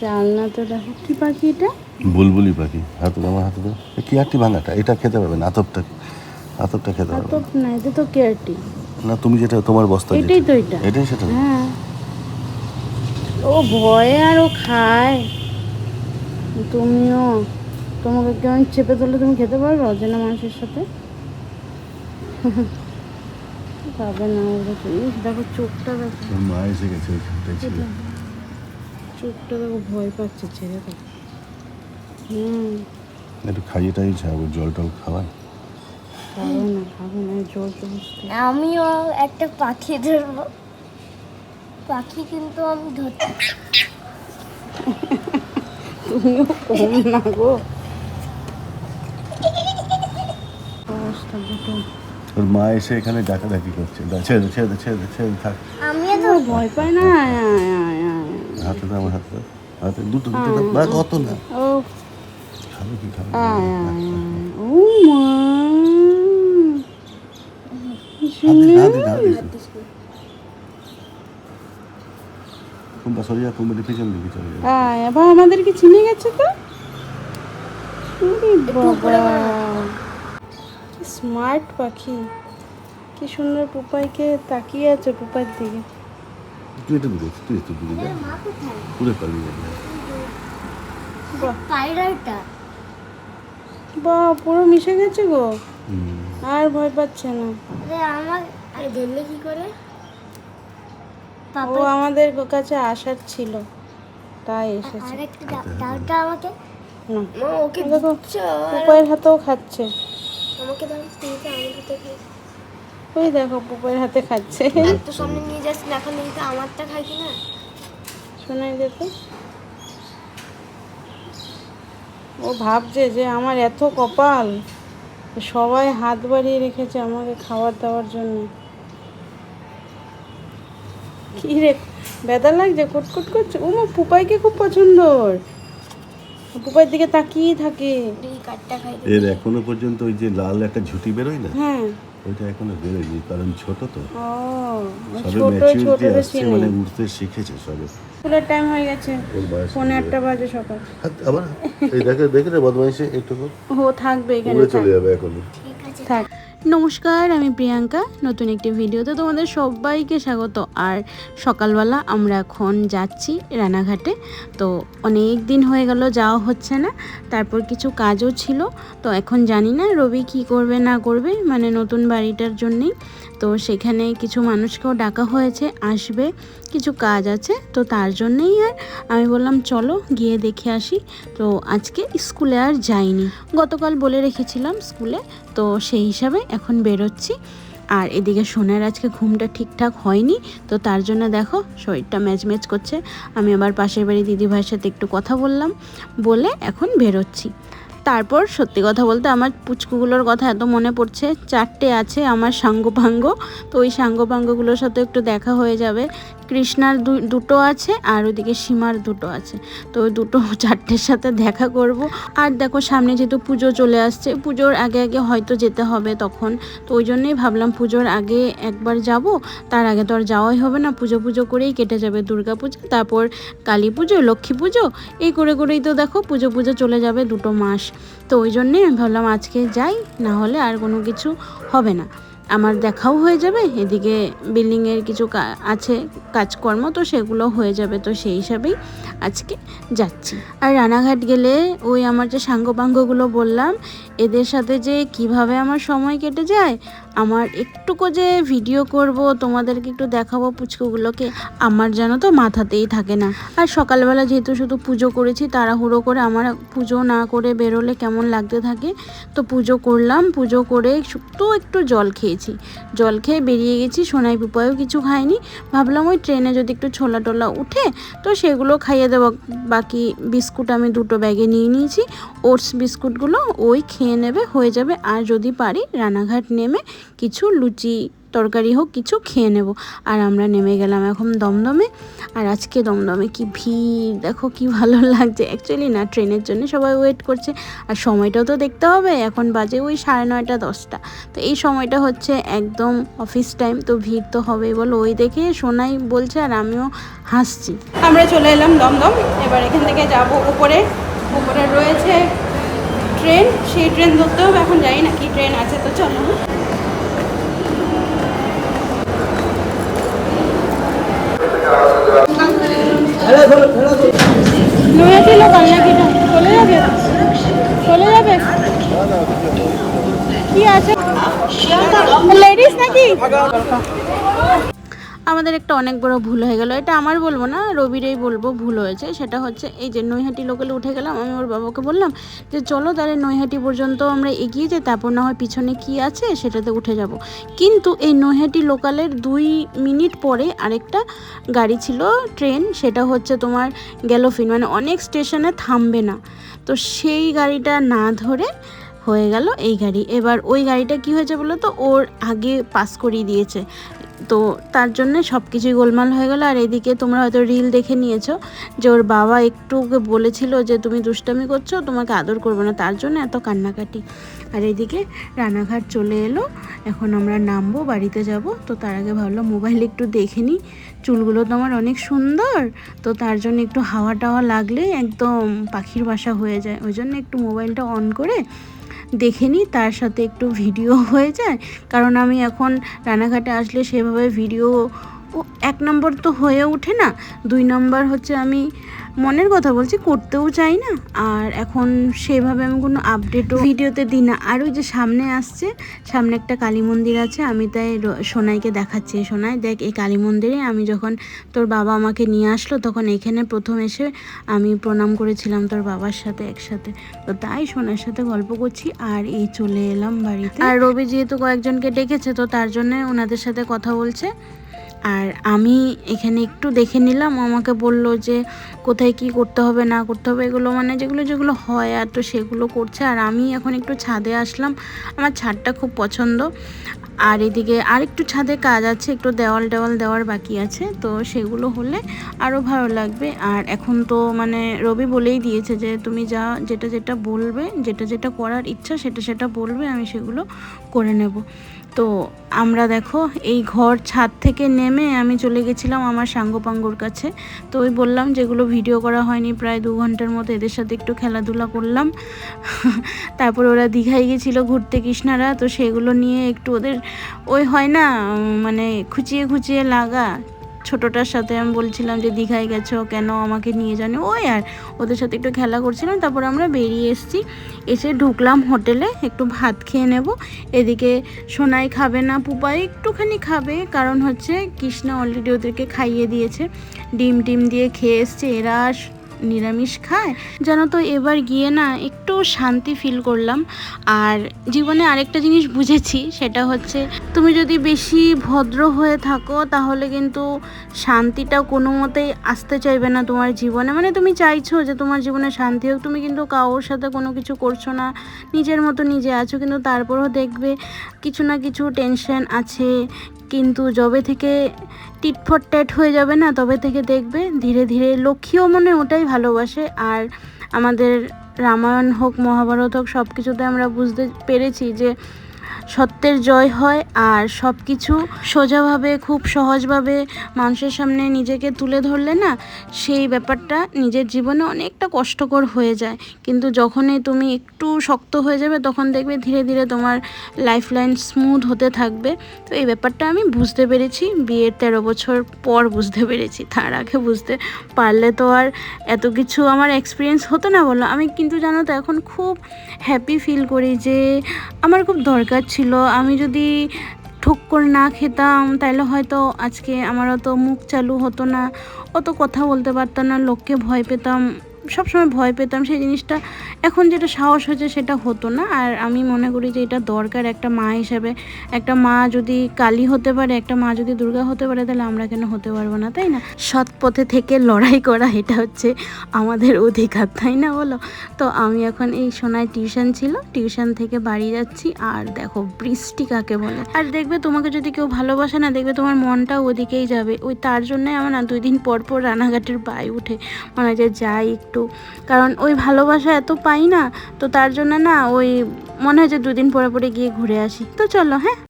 জানলা তো দেখো কি পাখি এটা? বুলবুলি পাখি হাতে আমার হাতে দাও এ কি আটটি ভাঙাটা এটা? খেতে পারবে না আতপটা আতপটা খেতে আতপ না এটা তো কেয়ারটি। না তুমি যেটা তোমার বস্তা এটাই তো এটা। এটাই সেটা হ্যাঁ। ও ভয়ে আর ও খায়। তুমিও তোমাকে কেমন চেপে ধরলে তুমি খেতে পারবে অচেনা মানুষের সাথে? পাবে না ওরা দেখো চোখটা দেখো। তোর মা এসে গেছে চোখটা দেখো ভয় পাচ্ছে ছেড়ে তো হুম। একটু খাইয়ে যাব জল টল খাওয়াই খাব না খাব না জবরদস্তি আমিও একটা পাখি ধরবো। পাখি কিন্তু আমি ধরতে তুমিও কম না গো। অবস্থা দুটো তোর মা এসে এখানে ডাকাডাকি করছে। ছেড়ে ছেড়ে ছেড়ে ছেড়ে থাক। আমিও ও ভয় পাই না আয়, আয়, আয়, আয়। হাতে দাও আমার হাতে দাও। হাতে দুটো দুটো দাও। কত না? খাবে কি খাবে? আমাদেরকে চিনে গেছে তো? কি স্মার্ট পাখি। কি সুন্দর পুপাইকে তাকিয়ে আছে পুপাইয়ের দিকে। তুই একটু দূরে তুই একটু দূরে যা যাবে বা পুরো মিশে গেছে গো। আর ভয় পাচ্ছে না। আরে আমার ধরলে কি করে? ও আমাদের কাছে আসার ছিল। তাই এসেছে। আরেকটা আমাকে। না। মা ওকে দেখো পুপাইয়ের হাতেও খাচ্ছে। আমাকে দাও তুমি তো আমার হাতে খাই ওই দেখো পুপাইয়ের হাতে খাচ্ছে। তো সামনে নিয়ে যাচ্ছি না এখন কিন্তু আমারটা খাই কি না শোনাই যেত ও ভাবছে যে আমার এত কপাল সবাই হাত বাড়িয়ে রেখেছে আমাকে খাবার দাওয়ার জন্য। কি রে ব্যথা লাগছে কুটকুট করছে? ও মা পুপাইকে খুব পছন্দ ওর। পুপাইয়ের দিকে তাকিয়ে থাকে। এর এখনও পর্যন্ত ওই যে লাল একটা ঝুঁটি বেরোয় না? হ্যাঁ। ওইটা এখনও বেরোয়নি কারণ ছোট তো। ও সবে ছোট ম্যাচুরিটি আসছে মানে উঠতে শিখেছে সবে। স্কুলের টাইম হয়ে গেছে। পৌনে আটটা বাজে সকাল। আবার? এই দেখে দেখে রে বদমাইশে একটু ও থাকবে এখানে চলে যাবে এখন ঠিক আছে। থাক। নমস্কার, আমি প্রিয়াঙ্কা। নতুন একটি ভিডিওতে তোমাদের সবাইকে স্বাগত। আর সকালবেলা আমরা এখন যাচ্ছি রানাঘাটে। তো অনেক দিন হয়ে গেল, যাওয়া হচ্ছে না। তারপর কিছু কাজও ছিল। তো এখন জানি না রবি কি করবে, না করবে। মানে নতুন বাড়িটার জন্যেই। তো সেখানে কিছু মানুষকেও ডাকা হয়েছে, আসবে। কিছু কাজ আছে। তো তার জন্যেই আর আমি বললাম, চলো গিয়ে দেখে আসি। তো আজকে স্কুলে আর যাইনি। গতকাল বলে রেখেছিলাম স্কুলে। তো সেই হিসাবে এখন বেরোচ্ছি। আর এদিকে সোনার আজকে ঘুমটা ঠিকঠাক হয়নি, তো তার জন্য দেখো শরীরটা ম্যাচ ম্যাচ করছে। আমি আবার পাশের বাড়ি দিদিভাইয়ের সাথে একটু কথা বললাম, বলে এখন বেরোচ্ছি। তারপর সত্যি কথা বলতে আমার পুচকুগুলোর কথা এত মনে পড়ছে, চারটে আছে আমার সাঙ্গপাঙ্গ, তো ওই সাঙ্গপাঙ্গগুলোর সাথে একটু দেখা হয়ে যাবে। কৃষ্ণার দুটো আছে আর ওইদিকে সীমার দুটো আছে। তো দুটো চারটের সাথে দেখা করব। আর দেখো সামনে যেহেতু পুজো চলে আসছে, পুজোর আগে আগে হয়তো যেতে হবে তখন। তো ওই জন্যই ভাবলাম পুজোর আগে একবার যাব। তার আগে তো আর যাওয়াই হবে না, পুজো পুজো করেই কেটে যাবে দুর্গা পুজো, তারপর কালী পুজো, লক্ষ্মী পুজো। এই করে করেই তো দেখো পুজো পুজো চলে যাবে দুটো মাস। তো ওই জন্যে আমি ভাবলাম আজকে যাই, না হলে আর কোনো কিছু হবে না। আমার দেখাও হয়ে যাবে, এদিকে বিল্ডিংয়ের কিছু আছে কাজকর্ম, তো সেগুলো হয়ে যাবে, তো সেই হিসাবেই আজকে যাচ্ছি। আর রানাঘাট গেলে ওই আমার যে সাঙ্গপাঙ্গগুলো বললাম, এদের সাথে যে কীভাবে আমার সময় কেটে যায় আমার একটুকু যে ভিডিও করব, তোমাদেরকে একটু দেখাবো পুচকুগুলোকে, আমার যেন তো মাথাতেই থাকে না। আর সকালবেলা যেহেতু শুধু পুজো করেছি, তাড়াহুড়ো করে আমার পুজো না করে বেরোলে কেমন লাগতে থাকে? তো পুজো করলাম, পুজো করে শুধু একটু জল খেয়েছি। জল খেয়ে বেরিয়ে গেছি, সোনাই পুপায়ও কিছু খাইনি ভাবলাম ওই ট্রেনে যদি একটু ছোলা টোলা উঠে, তো সেগুলো খাইয়ে দেবো। বাকি বিস্কুট আমি দুটো ব্যাগে নিয়ে নিয়েছি। ওটস বিস্কুটগুলো ওই খেয়ে নেবে, হয়ে যাবে। আর যদি পারি, রানাঘাট নেমে কিছু লুচি তরকারি হোক, কিছু খেয়ে নেব। আর আমরা নেমে গেলাম এখন দমদমে। আর আজকে দমদমে কি ভিড়, দেখো কি ভালো লাগছে। অ্যাকচুয়ালি না, ট্রেনের জন্য সবাই ওয়েট করছে। আর সময়টাও তো দেখতে হবে, এখন বাজে ওই সাড়ে নয়টা, দশটা। তো এই সময়টা হচ্ছে একদম অফিস টাইম তো ভিড় তো হবেই। বলো, ওই দেখে সোনাই বলছে আর আমিও হাসছি। আমরা চলে এলাম দমদম। এবার এখান থেকে যাব উপরে। উপরে রয়েছে ট্রেন। সেই ট্রেন ধরতে হবে এখন জানি না, কি ট্রেন আছে তো চলো। নৈহাটি লোকাল নাকি এটা? চলে চলে যাবে? কি আছে? লেডিস নাকি? আমাদের একটা অনেক বড় ভুল হয়ে গেল। এটা আমার বলব না, রবিরেই বলব ভুল হয়েছে। সেটা হচ্ছে এই যে নৈহাটি লোকালে উঠে গেলাম, আমি ওর বাবাকে বললাম যে, চলো তাহলে নৈহাটি পর্যন্ত আমরা এগিয়ে যাই, তারপর না হয় পিছনে কি আছে সেটাতে উঠে যাব। কিন্তু এই নৈহাটি লোকালের দুই মিনিট পরে আরেকটা গাড়ি ছিল, ট্রেন, সেটা হচ্ছে তোমার গ্যালোফিন মানে অনেক স্টেশনে থামবে না। তো সেই গাড়িটা না ধরে হয়ে গেল এই গাড়ি। এবার ওই গাড়িটা কি হয়েছে বলো তো? ওর আগে পাস করিয়ে দিয়েছে। তো তার জন্য সব কিছুই গোলমাল হয়ে গেল। আর এদিকে তোমরা হয়তো রিল দেখে নিয়েছো যে ওর বাবা একটু ওকে বলেছিল যে, তুমি দুষ্টামি করছ, তোমাকে আদর করব না। তার জন্য এত কান্নাকাটি। আর এদিকে রানাঘাট চলে এলো। এখন আমরা নামবো, বাড়িতে যাব। তো তার আগে ভাবলাম মোবাইল একটু দেখে নিই। চুলগুলো তো আমার অনেক সুন্দর। তো তার জন্য একটু হাওয়া টাওয়া লাগলে একদম পাখির বাসা হয়ে যায়। ওই জন্য একটু মোবাইলটা অন করে দেখে নিই, তার সাথে একটু ভিডিও হয়ে যায়। কারণ আমি এখন রানাঘাটে আসলে সেভাবে ভিডিও এক নম্বর তো হয়ে ওঠে না, দুই নম্বর হচ্ছে আমি মনের কথা বলছি, করতেও চাই না। আর এখন সেভাবে আমি কোনো আপডেটও ভিডিওতে দিই না। আর ওই যে সামনে আসছে, সামনে একটা কালী মন্দির আছে, আমি তাই সোনাইকে দেখাচ্ছি। সোনাই, দেখ, এই কালী মন্দিরে আমি যখন তোর বাবা আমাকে নিয়ে আসলো, তখন এখানে প্রথম এসে আমি প্রণাম করেছিলাম তোর বাবার সাথে একসাথে। তো তাই সোনার সাথে গল্প করছি, আর এই চলে এলাম বাড়িতে। আর রবি যেহেতু কয়েকজনকে ডেকেছে, তো তার জন্য ওনাদের সাথে কথা বলছে। আর আমি এখানে একটু দেখে নিলাম। আমাকে বলল যে, কোথায় কি করতে হবে, না করতে হবে, এগুলো মানে যেগুলো যেগুলো হয় আর তো সেগুলো করছে। আর আমি এখন একটু ছাদে আসলাম। আমার ছাদটা খুব পছন্দ। আর এদিকে আর একটু ছাদে কাজ আছে, একটু দেওয়াল টেওয়াল দেওয়ার বাকি আছে। তো সেগুলো হলে আরও ভালো লাগবে। আর এখন তো মানে রবি বলেই দিয়েছে যে, তুমি যা, যেটা যেটা বলবে, যেটা যেটা করার ইচ্ছা, সেটা সেটা বলবে, আমি সেগুলো করে নেব। তো আমরা দেখো, এই ঘর ছাদ থেকে নেমে আমি চলে গেছিলাম আমার সাঙ্গপাঙ্গর কাছে। তো ওই বললাম যেগুলো ভিডিও করা হয়নি, প্রায় দু ঘণ্টার মতো এদের সাথে একটু খেলাধুলা করলাম। তারপর ওরা দীঘায় গেছিল ঘুরতে কৃষ্ণারা, তো সেগুলো নিয়ে একটু ওদের, ওই হয় না মানে খুঁচিয়ে খুঁচিয়ে লাগা। ছোটটার সাথে আমি বলছিলাম যে, দীঘায় গেছো কেন আমাকে নিয়ে জানো ওই আর ওদের সাথে একটু খেলা করছিলাম, তারপর আমরা বেরিয়ে এসেছি। এসে ঢুকলাম হোটেলে, একটু ভাত খেয়ে নেব। এদিকে সোনাই খাবে না, পুপাই একটুখানি খাবে, কারণ হচ্ছে কৃষ্ণা অলরেডি ওদেরকে খাইয়ে দিয়েছে। ডিম টিম দিয়ে খেয়ে এসছে। এরা নিরামিষ খায়, জানো তো এবার গিয়ে না একটু শান্তি ফিল করলাম। আর জীবনে আরেকটা জিনিস বুঝেছি, সেটা হচ্ছে তুমি যদি বেশি ভদ্র হয়ে থাকো, তাহলে কিন্তু শান্তিটা কোনো মতেই আসতে চাইবে না তোমার জীবনে। মানে তুমি চাইছো যে তোমার জীবনে শান্তি হোক, তুমি কিন্তু কারোর সাথে কোনো কিছু করছ না, নিজের মতো নিজে আছো, কিন্তু তারপরও দেখবে কিছু না কিছু টেনশন আছে কিন্তু যবে থেকে টিটফট ট্যাট হয়ে যাবে না, তবে থেকে দেখবে ধীরে ধীরে লক্ষ্মীও মনে ওটাই ভালোবাসে। আর আমাদের রামায়ণ হোক, মহাভারত হোক সব কিছুতে আমরা বুঝতে পেরেছি যে সত্যের জয় হয় আর সব কিছু সোজাভাবে, খুব সহজভাবে মানুষের সামনে নিজেকে তুলে ধরলে না, সেই ব্যাপারটা নিজের জীবনে অনেকটা কষ্টকর হয়ে যায়। কিন্তু যখনই তুমি একটু শক্ত হয়ে যাবে, তখন দেখবে ধীরে ধীরে তোমার লাইফ লাইন স্মুথ হতে থাকবে। তো এই ব্যাপারটা আমি বুঝতে পেরেছি, বিয়ের তেরো বছর পর বুঝতে পেরেছি, তার আগে বুঝতে পারলে তো আর এত কিছু আমার এক্সপিরিয়েন্স হতো না বলো। আমি কিন্তু জানো তো এখন খুব হ্যাপি ফিল করি যে আমার খুব দরকার ছিল আমি যদি ঠুক করে না খেতাম, তাহলে হয়তো আজকে আমার অত মুখ চালু হতো না। অত কথা বলতে পারতাম না, লোককে ভয় পেতাম। সবসময় ভয় পেতাম সেই জিনিসটা। এখন যেটা সাহস হয়েছে সেটা হতো না। আর আমি মনে করি যে এটা দরকার একটা মা হিসাবে। একটা মা যদি কালী হতে পারে, একটা মা যদি দুর্গা হতে পারে, তাহলে আমরা কেন হতে পারব না, তাই না? সৎ পথে থেকে লড়াই করা, এটা হচ্ছে আমাদের অধিকার, তাই না বলো? তো আমি এখন এই সোনায় টিউশন ছিল, টিউশন থেকে বাড়ি যাচ্ছি। আর দেখো, বৃষ্টি কাকে বলে? আর দেখবে তোমাকে যদি কেউ ভালোবাসে না, দেখবে তোমার মনটাও ওদিকেই যাবে। ওই তার জন্যই আমার না দুই দিন পর পর রানাঘাটের বাই উঠে। মনে যে যাই একটু। কারণ ওই ভালোবাসা এত পাই না, তো তার জন্য না ওই মনে হয় যে দুদিন পরে পরে গিয়ে ঘুরে আসি। তো চলো হ্যাঁ?